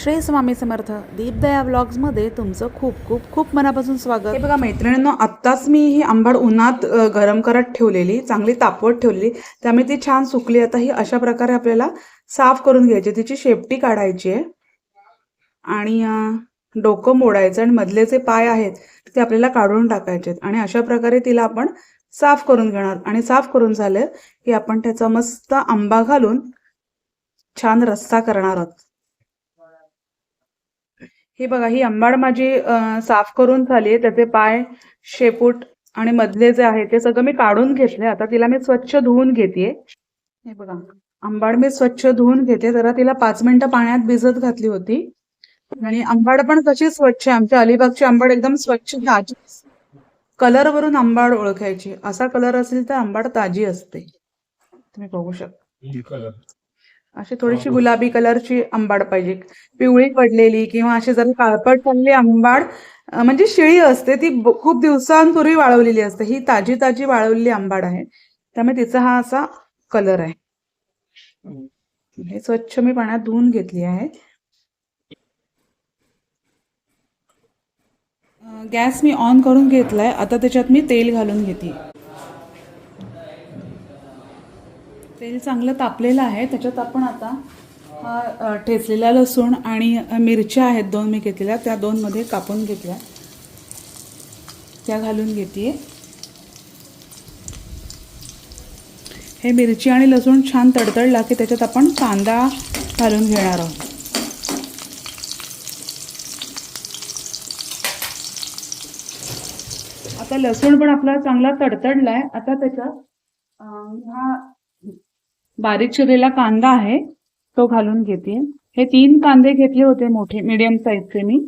श्री स्वामी समर्थ दीपदया ब्लॉग्समध्ये तुमचं खूप खूप खूप मनापासून स्वागत. हे बघा मैत्रिणींनो आत्ताच मी ही आंबाड उन्हात गरम करत ठेवलेली चांगली तापवत ठेवलेली. त्यामुळे ती छान सुकली. आता ही अशा प्रकारे आपल्याला साफ करून घ्यायची. तिची शेपटी काढायची आहे. आणि डोकं मोडायचं आणि मधले जे पाय आहेत ते आपल्याला काढून टाकायचे आहेत. आणि अशा प्रकारे तिला आपण साफ करून घेणार. आणि साफ करून झालं की आपण त्याचा मस्त आंबा घालून छान रस्सा करणार आहोत. ही बघा ही आंबाड माझी साफ करून झाली आहे. त्याचे पाय शेपूट आणि मधले जे आहे ते सगळं मी काढून घेतले. आता तिला मी स्वच्छ धुवून घेते. हे बघा आंबाड मी स्वच्छ धुवून घेते. जरा तिला पाच मिनिटं पाण्यात भिजत घातली होती. आणि आंबाड पण कशी स्वच्छ आहे. आमच्या अलिबागची आंबाड एकदम स्वच्छ ताजी कलर वरून आंबाड ओळखायची. असा कलर असेल तर आंबाड ताजी असते. तुम्ही बघू शकता. अशी थोडीशी गुलाबी कलरची आंबाड पाहिजे. पिवळी पडलेली किंवा अशी जरा काळपट चालली आंबाड म्हणजे शिळी असते ती खूप दिवसांपूर्वी वाळवलेली असते. ही ताजी ताजी वाळवलेली आंबाड आहे. त्यामुळे तिचा हा असा कलर आहे. हे स्वच्छ मी पाण्यात धुवून घेतली आहे. गॅस मी ऑन करून घेतलाय. आता त्याच्यात मी तेल घालून घेते. तेल चांगलं तापलेलं आहे त्याच्यात आपण आता हा ठेचलेला लसूण आणि मिरच्या आहेत दोन मी घेतलेल्या त्या दोनमध्ये कापून घेतल्या. त्या घालून घेते हे मिरची आणि लसूण छान तडतडला की त्याच्यात आपण कांदा घालून घेणार आहोत. आता लसूण पण आपला चांगला तडतडला आहे आता त्याच्यात हा बारीक चिरलेला कांदा आहे तो घालून घेते. हे तीन कांदे घेतले होते मोठे मीडियम साईजचे मी.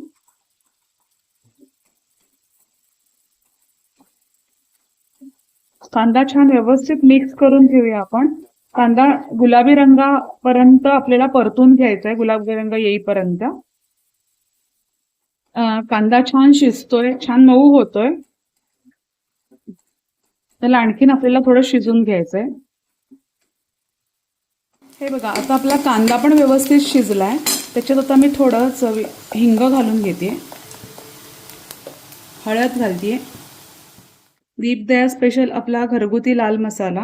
कांदा छान व्यवस्थित मिक्स करून घेऊया आपण. कांदा गुलाबी रंगापर्यंत आपल्याला परतून घ्यायचा आहे गुलाबी रंग येईपर्यंत. कांदा छान शिजतोय छान मऊ होतोय. त्याला आणखीन आपल्याला थोडं शिजून घ्यायचंय. हे बघा आता आपला कांदा पण व्यवस्थित शिजलाय. त्याच्यात आता मी थोडं चवी हिंग घालून घेते. हळद घालते दीपदया स्पेशल आपला घरगुती लाल मसाला.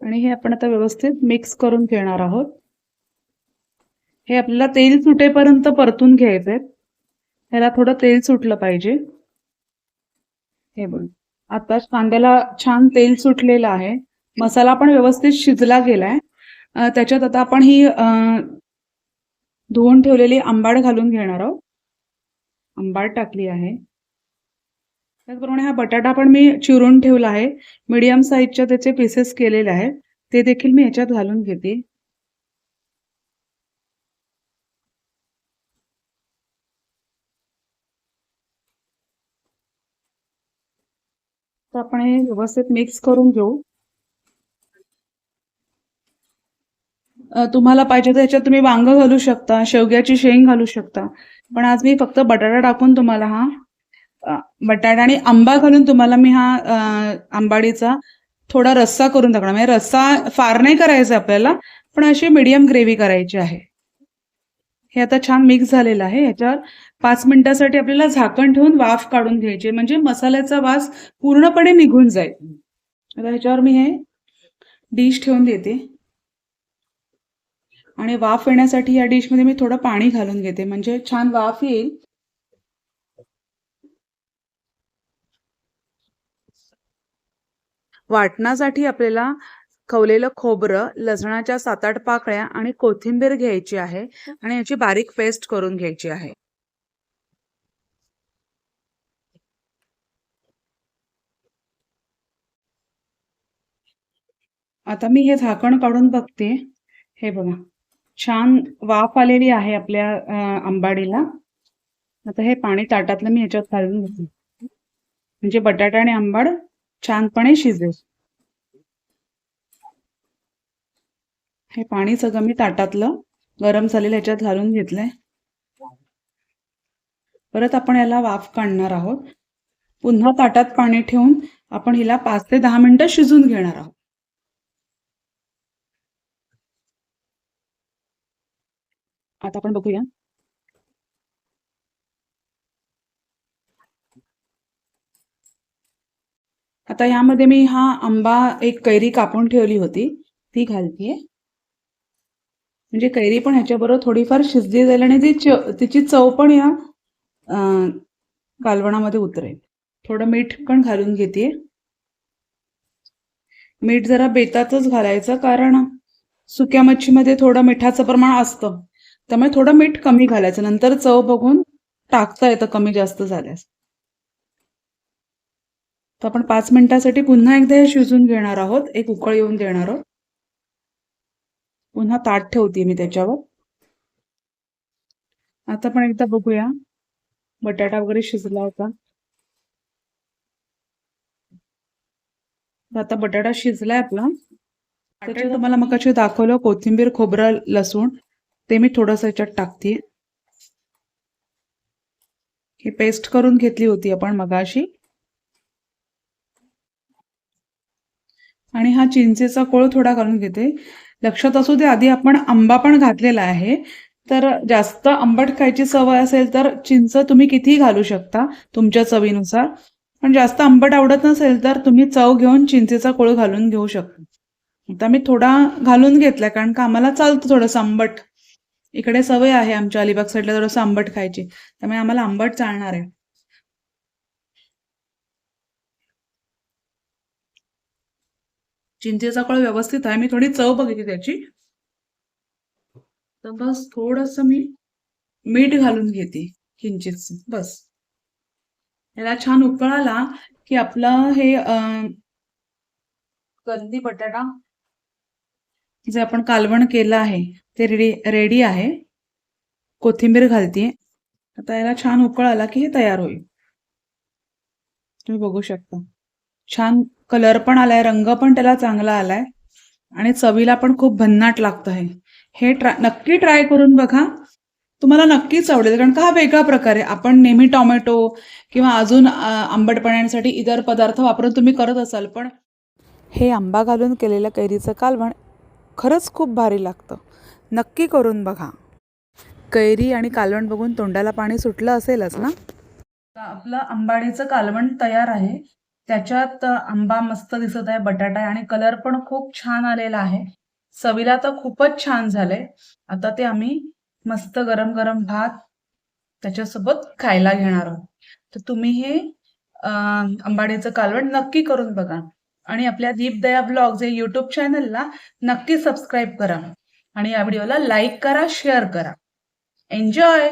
आणि हे आपण आता व्यवस्थित मिक्स करून घेणार आहोत. हे आपल्याला तेल सुटेपर्यंत परतून घ्यायचे ह्याला थोडं तेल सुटलं पाहिजे. हे बघ. आता कांद्याला छान तेल सुटलेलं आहे. मसाला पण व्यवस्थित शिजला गेलाय. त्याच्यात आता आपण ही धुवून ठेवलेली आंबाड घालून घेणार आहोत. आंबाड टाकली आहे. त्याचप्रमाणे हा बटाटा पण मी चिरून ठेवला आहे. मीडियम साईजच्या त्याचे पीसेस केलेले आहेत. ते देखील मी ह्याच्यात घालून घेते. तर आपण हे व्यवस्थित मिक्स करून घेऊ. तुम्हाला पाहिजे तर याच्यात तुम्ही वांग घालू शकता शेवग्याची शेंग घालू शकता. पण आज मी फक्त बटाटा टाकून तुम्हाला हा बटाटा आणि आंबा घालून तुम्हाला मी हा आंबाडीचा थोडा रस्सा करून टाकणार. म्हणजे रस्सा फार नाही करायचा आपल्याला पण अशी मीडियम ग्रेव्ही करायची आहे. हे आता छान मिक्स झालेलं आहे. ह्याच्यावर पाच मिनिटासाठी आपल्याला झाकण ठेवून वाफ काढून घ्यायची. म्हणजे मसाल्याचा वास पूर्णपणे निघून जाईल. आता ह्याच्यावर मी हे डिश ठेवून देते. आणि वाफ येण्यासाठी या डिशमध्ये मी थोडं पाणी घालून घेते. म्हणजे छान वाफ येईल. वाटणासाठी आपल्याला खवलेलं खोबरं लसणाच्या सात आठ पाकळ्या आणि कोथिंबीर घ्यायची आहे आणि याची बारीक पेस्ट करून घ्यायची आहे. आता मी हे झाकण काढून बघते. हे बघा छान वाफ आलेली आहे आपल्या आंबाडीला. आता हे पाणी ताटातलं मी ह्याच्यात घालून घेते. म्हणजे बटाटा आणि आंबाड छानपणे शिजेल. हे पाणी सगळं मी ताटातलं गरम झालेलं ह्याच्यात घालून घेतलंय. परत आपण याला वाफ काढणार आहोत. पुन्हा ताटात पाणी ठेवून आपण हिला पाच ते दहा मिनिटं शिजून घेणार आहोत. आता आपण बघूया. आता यामध्ये मी हा आंबा एक कैरी कापून ठेवली होती. ती घालतीये. म्हणजे कैरी पण ह्याच्याबरोबर थोडीफार शिजली जाईल आणि ती च- तिची चव पण या कालवणामध्ये उतरेल. थोडं मीठ पण घालून घेते मीठ जरा बेतातच घालायचं कारण सुक्या मच्छीमध्ये थोडं मिठाचं प्रमाण असतं. त्यामुळे थोडं मीठ कमी घालायचं. नंतर चव बघून टाकता येतं कमी जास्त झाल्यास. तर आपण पाच मिनिटासाठी पुन्हा एकदा हे शिजून घेणार आहोत. एक उकळ येऊन देणार आहोत. पुन्हा ताट ठेवते मी त्याच्यावर. आता पण एकदा बघूया. बटाटा वगैरे शिजला होता. आता बटाटा शिजलाय आपला. त्याच्यात तुम्हाला मग दाखवलं कोथिंबीर खोबरं लसूण. ते मी थोडंसं याच्यात टाकते. ही पेस्ट करून घेतली होती आपण मगाशी. आणि हा चिंचेचा कोळ थोडा घालून घेते. लक्षात असू दे आधी आपण आंबा पण घातलेला आहे. तर जास्त आंबट खायची सवय असेल तर चिंच तुम्ही कितीही घालू शकता तुमच्या चवीनुसार. पण जास्त आंबट आवडत नसेल तर तुम्ही चव घेऊन चिंचेचा कोळ घालून घेऊ शकता. आता मी थोडा घालून घेतलाय कारण का आम्हाला चालतं थोडंसं आंबट. इकडे सवय आहे आमच्या अलिबाग साईडला थोडंसं आंबट खायची. त्यामुळे आम्हाला आंबट चालणार आहे. चिंचेचा कळ व्यवस्थित आहे. मी थोडी चव बघितली त्याची. तर बस थोडस मी मीठ घालून घेते किंचित. बस. याला छान उकळ आला की आपलं हे कंदी बटाटा जे आपण कालवण केलं आहे ते रेडी रेडी आहे. कोथिंबीर घालते. आता याला छान उकळ आला की हे तयार होईल. तुम्ही बघू शकता. छान कलर पण आलाय रंग पण त्याला चांगला आलाय. आणि चवीला पण खूप भन्नाट लागतं हे. हे ट्राय नक्की ट्राय करून बघा. तुम्हाला नक्कीच आवडेल कारण का हा वेगळा प्रकार आहे. आपण नेहमी टोमॅटो किंवा अजून आंबटपण्यांसाठी इतर पदार्थ वापरून तुम्ही करत असाल पण हे आंबा घालून केलेलं कैरीचं कालवण खरंच खूप भारी लागतं. नक्की करून बघा. कैरी आणि कालवण बघून तोंडाला पाणी सुटलं असेलच ना? आपलं आंबाडीचं कालवण तयार आहे. त्याच्यात आंबा मस्त दिसत आहे बटाटा आहे आणि कलर पण खूप छान आलेला आहे. चवीला तर खूपच छान झाले आता ते आम्ही मस्त गरम गरम भात त्याच्यासोबत खायला घेणार आहोत. तर तुम्ही हे अं, आंबाडीचं कालवण नक्की करून बघा. आणि आपल्या दीपदया ब्लॉग्स या युट्यूब चॅनलला नक्की सबस्क्राईब करा. आणि या व्हिडिओला लाईक करा शेअर करा. एन्जॉय